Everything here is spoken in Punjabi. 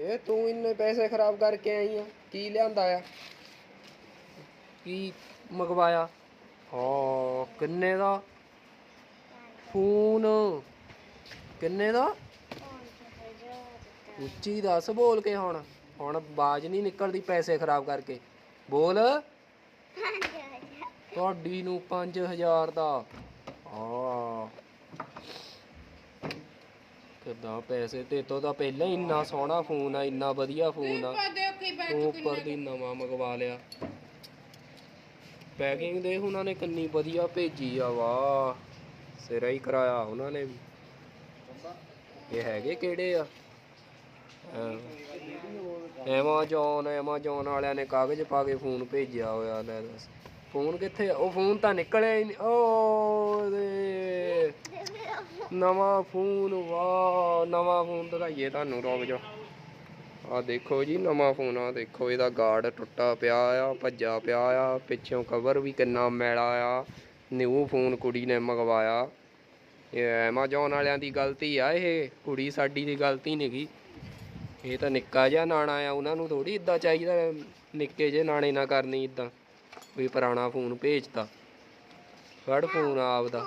ਇਹ ਤੂੰ ਇੰਨੇ ਪੈਸੇ ਖਰਾਬ ਕਰਕੇ ਆਈ ਆ? ਕੀ ਲਿਆਂਦਾ ਆ? ਕੀ ਮੰਗਵਾਇਆ? ਹਾਂ ਕਿੰਨੇ ਦਾ? ਫੋਨ ਕਿੰਨੇ ਦਾ? ਉੱਚੀ ਦੱਸ ਬੋਲ ਕੇ ਹੁਣ। ਹੁਣ ਬਾਜ ਨਹੀਂ ਨਿਕਲਦੀ ਪੈਸੇ ਖਰਾਬ ਕਰਕੇ। ਬੋਲ। ਤੁਹਾਡੀ ਨੂੰ 5000 ਦਾ। ਆ ਕਿੱਦਾਂ ਪੈਸੇ ਤੇ ਤੋਂ ਤਾਂ ਪਹਿਲਾਂ ਹੀ ਇੰਨਾ ਸੋਹਣਾ ਫੋਨ ਆ ਇੰਨਾ ਵਧੀਆ ਫੋਨ ਆ ਤੂੰ ਉੱਪਰ ਦੀ ਨਵਾਂ ਮੰਗਵਾ ਲਿਆ ਪੈਕਿੰਗ ਦੇ ਉਹਨਾਂ ਨੇ ਕਿੰਨੀ ਵਧੀਆ ਭੇਜੀ ਆ ਵਾ ਸਿਰਾ ਹੀ ਕਰਾਇਆ ਉਹਨਾਂ ਨੇ ਵੀ ਇਹ ਹੈਗੇ ਕਿਹੜੇ ਆ ਐਮਾਜ਼ੋਨ ਐਮਾਜ਼ੋਨ ਵਾਲਿਆਂ ਨੇ ਕਾਗਜ਼ ਪਾ ਕੇ ਫੋਨ ਭੇਜਿਆ ਹੋਇਆ ਲੈ ਦੱਸ ਫੋਨ ਕਿੱਥੇ ਉਹ ਫੋਨ ਤਾਂ ਨਿਕਲਿਆ ਹੀ ਨਹੀਂ ਓ ਨਵਾਂ ਫੋਨ, ਵਾਹ, ਨਵਾਂ ਫੋਨ ਦਿਖਾਈਏ ਤੁਹਾਨੂੰ, ਰੁਕ ਜਾ ਆ ਦੇਖੋ ਜੀ, ਨਵਾਂ ਫੋਨ ਆ ਦੇਖੋ, ਇਹਦਾ ਗਾਰਡ ਟੁੱਟਾ ਪਿਆ ਆ ਭੱਜਾ ਪਿਆ ਆ, ਪਿੱਛੋਂ ਕਵਰ ਵੀ ਕਿੰਨਾ ਮੈਲਾ ਆ। ਨਿਊ ਫੋਨ ਕੁੜੀ ਨੇ ਮੰਗਵਾਇਆ। ਇਹ ਐਮਾਜ਼ੋਨ ਵਾਲਿਆਂ ਦੀ ਗਲਤੀ ਆ ਇਹ, ਕੁੜੀ ਸਾਡੀ ਦੀ ਗਲਤੀ ਨਹੀਂਗੀ ਇਹ ਤਾਂ ਨਿੱਕਾ ਜਿਹਾ ਨਾਣਾ ਆ, ਉਹਨਾਂ ਨੂੰ ਥੋੜੀ ਇਦਾਂ ਚਾਹੀਦਾ, ਨਿੱਕੇ ਜਿਹੇ ਨਾਣੇ ਨਾ ਕਰਨੀ ਇਦਾਂ ਵੀ ਪੁਰਾਣਾ ਫੋਨ ਭੇਜਤਾ। ਫੜ ਫੋਨ ਆਪਦਾ